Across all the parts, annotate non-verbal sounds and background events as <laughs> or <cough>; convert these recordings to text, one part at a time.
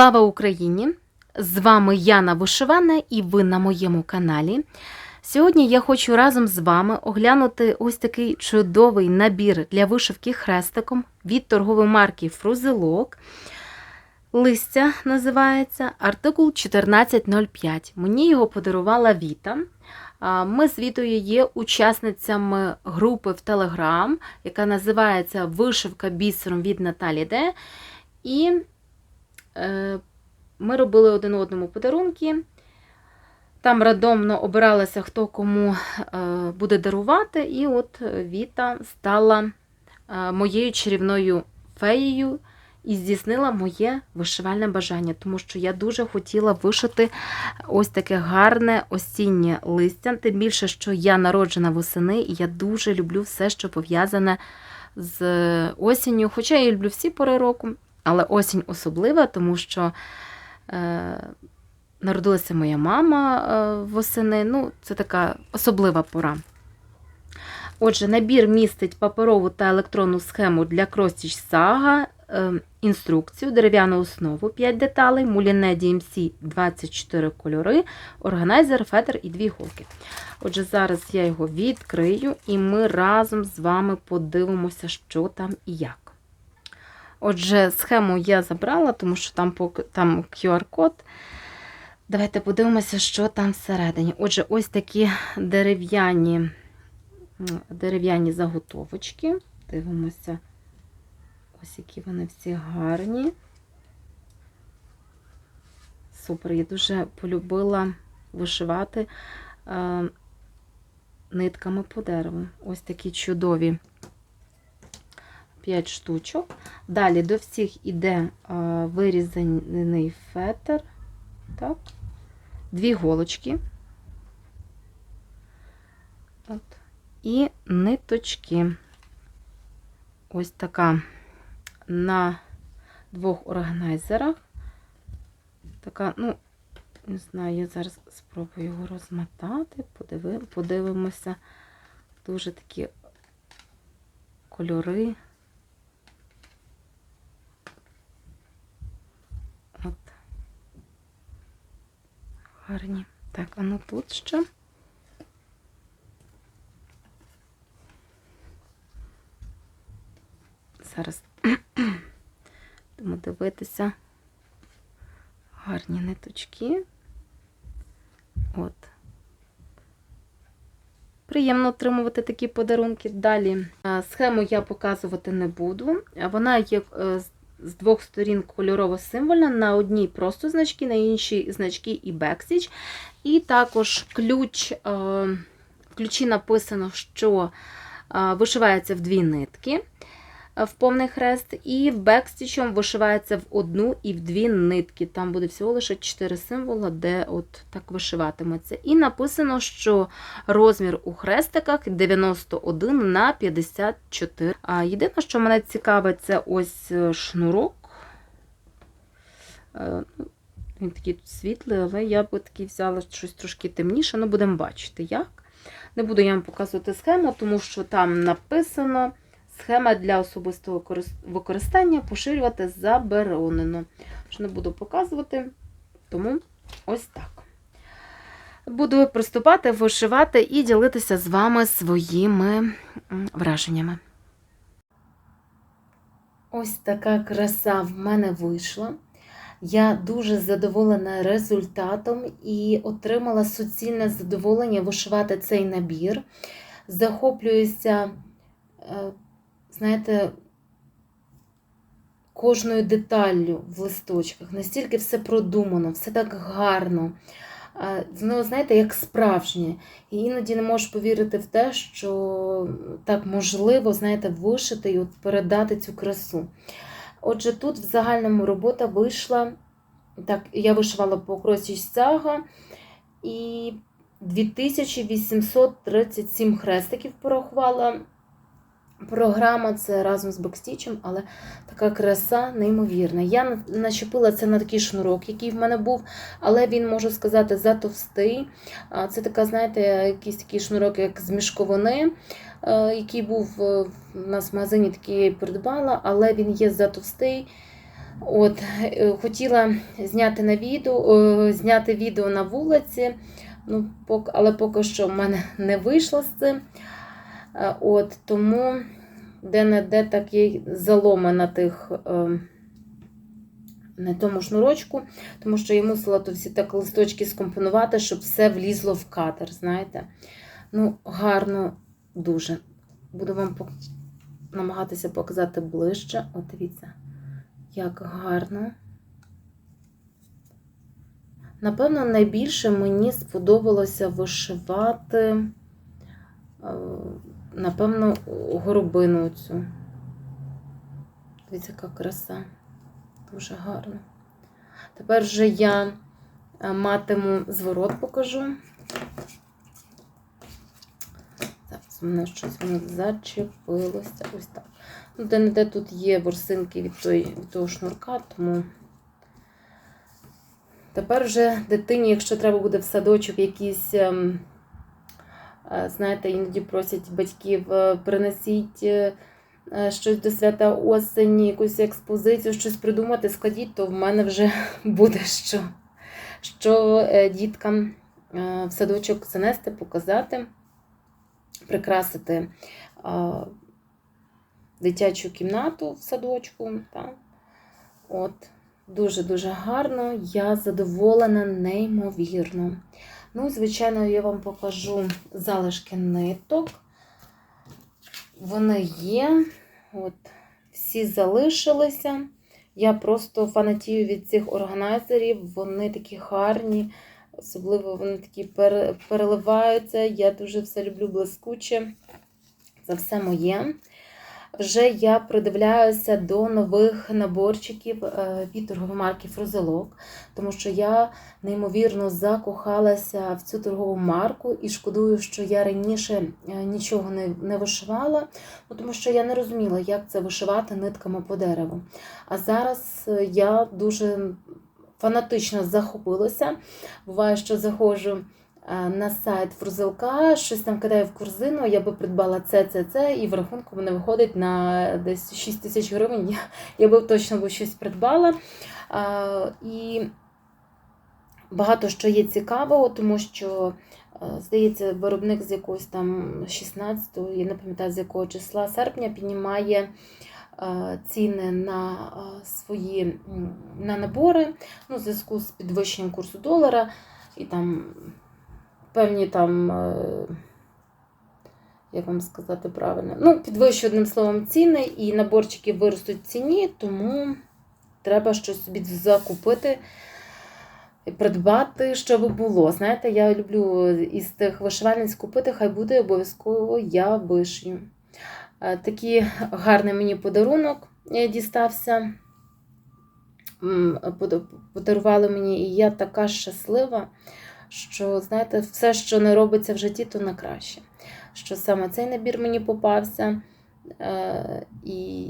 Слава Україні! З вами Яна Вишивана і ви на моєму каналі. Сьогодні я хочу разом з вами оглянути ось такий чудовий набір для вишивки хрестиком від торгової марки Фрузелок. Листя називається артикул 1405. Мені його подарувала Віта. Ми з Вітою є учасницями групи в Телеграм, яка називається Вишивка бісером від Наталі Д. І ми робили один одному подарунки. Там рандомно обиралося, хто кому е, буде дарувати. І от Віта стала е, моєю чарівною феєю і здійснила моє вишивальне бажання, тому що я дуже хотіла вишити ось таке гарне осіннє листя. Тим більше, що я народжена восени, і я дуже люблю все, що пов'язане з осінню. Хоча я люблю всі пори року, але осінь особлива, тому що. Е, Народилася моя мама е, восени. Ну, це така особлива пора. Отже, набір містить паперову та електронну схему для кростіч сага, е, інструкцію, дерев'яну основу 5 деталей, муліне DMC 24 кольори, органайзер, фетр і дві голки. Отже, зараз я його відкрию, і ми разом з вами подивимося, що там і як. Отже, схему я забрала, тому що там, там QR-код. Давайте подивимося, що там всередині. Отже, ось такі дерев'яні дерев'яні заготовочки. Дивимося, ось які вони всі гарні. Супер, я дуже полюбила вишивати е, нитками по дереву. Ось такі чудові 5 штучок. Далі до всіх іде е, вирізаний фетр. Так дві голочки От. і ниточки. Ось така на двох органайзерах. Така, ну, не знаю, я зараз спробую його розмотати, подиви, подивимося. Дуже такі кольори. От гарні. Так, а ну тут ще. Зараз <clears throat> будемо дивитися гарні ниточки. От. Приємно отримувати такі подарунки. Далі схему я показувати не буду. Вона є е, з двох сторін кольорово символьна, на одній просто значки, на іншій значки і бексіч. І також ключ, е, в ключі написано, що е, вишивається в дві нитки в повний хрест, і бекстічом вишивається в одну і в дві нитки. Там буде всього лише 4 символа, де от так вишиватиметься. І написано, що розмір у хрестиках 91 на 54. А єдине, що мене цікавить, це ось шнурок. Ну, він такий тут світлий, але я би такий взяла щось трошки темніше, ну будемо бачити, як. Не буду я вам показувати схему, тому що там написано схема для особистого використання поширювати заборонено. Що не буду показувати, тому ось так. Буду приступати, вишивати і ділитися з вами своїми враженнями. Ось така краса в мене вийшла. Я дуже задоволена результатом і отримала суцільне задоволення вишивати цей набір. Захоплююся, е, знаєте, кожною деталлю в листочках. Настільки все продумано, все так гарно. Воно, знаєте, як справжнє. І іноді не можеш повірити в те, що так можливо, знаєте, вишити і от передати цю красу. Отже, тут в загальному робота вийшла, так, я вишивала по кросі сага і 2837 хрестиків порахувала. Програма це разом з бекстічем, але така краса неймовірна. Я начепила це на такий шнурок, який в мене був, але він, можу сказати, затовстий. Це така, знаєте, якийсь такий шнурок, як з мішковини. Е, який був е, в нас в магазині, такий я придбала, але він є затовстий. От, е, хотіла зняти на відео, зняти відео на вулиці, ну, але поки що в мене не вийшло з цим. Е, От, тому де-не-де так є заломи на тих. е, На тому шнурочку, тому що я мусила то всі так листочки скомпонувати, щоб все влізло в кадр, знаєте. Ну, гарно дуже. Буду вам намагатися показати ближче. От дивіться, як гарно. Напевно, найбільше мені сподобалося вишивати, е, напевно, горобину цю. Дивіться, яка краса. Дуже гарно. Тепер вже я е, матиму зворот покажу. Зараз у мене щось воно зачепилося. Ось так. Ну, де-не-де тут є ворсинки від, той, від того шнурка, тому тепер вже дитині, якщо треба буде в садочок якісь, ем, знаєте, іноді просять батьків, е, принесіть е, е, щось до свята осені, якусь експозицію, щось придумати, складіть, то в мене вже <laughs> буде що, що е, діткам е, в садочок занести, показати прикрасити дитячу кімнату в садочку. От, Дуже-дуже гарно, я задоволена, неймовірно. Ну, звичайно, я вам покажу залишки ниток. Вони є. От, всі залишилися. Я просто фанатію від цих органайзерів, вони такі гарні. Особливо вони такі переливаються. Я дуже все люблю блискуче. Це все моє. Вже я придивляюся до нових наборчиків е, від торгової марки Фрузелок, тому що я неймовірно закохалася в цю торгову марку і шкодую, що я раніше е, нічого не, не вишивала, ну, тому що я не розуміла, як це вишивати нитками по дереву. А зараз е, я дуже фанатично захопилася. Буває, що заходжу на сайт Фрузелка, щось там кидаю в корзину, я би придбала це, це, це, і в рахунку мене виходить на десь 6 тисяч гривень. Я, я би точно би щось придбала. А, І багато що є цікавого, тому що, е, здається, виробник з якогось там 16-го, я не пам'ятаю з якого числа серпня, піднімає е, ціни на е, свої на набори ну, в зв'язку з підвищенням курсу долара і там певні там, е, як вам сказати правильно, ну, підвищує одним словом ціни, і наборчики виростуть в ціні, тому треба щось собі закупити. Придбати, щоб було. Знаєте, я люблю із тих вишивальниць купити, хай буде обов'язково я вишию. Е, Такий гарний мені подарунок е, дістався. Подарували мені, і я така щаслива, що, знаєте, все, що не робиться в житті, то на краще. Що саме цей набір мені попався, е, і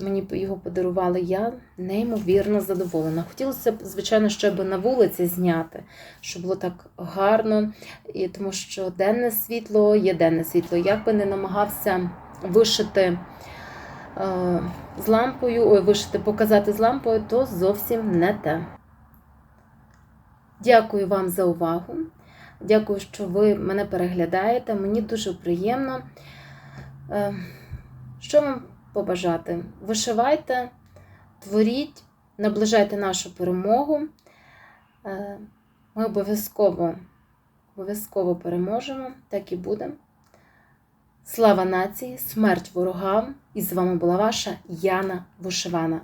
мені його подарували я неймовірно задоволена. Хотілося б, звичайно, щоб на вулиці зняти, щоб було так гарно, і тому що денне світло є денне світло. Як би не намагався вишити е, з лампою, ой, вишити, показати з лампою, то зовсім не те. Дякую вам за увагу. Дякую, що ви мене переглядаєте. Мені дуже приємно. Е, Що вам побажати? Вишивайте, творіть, наближайте нашу перемогу. Е, Ми обов'язково, обов'язково переможемо, так і буде. Слава нації, смерть ворогам! І з вами була ваша Яна Вишивана.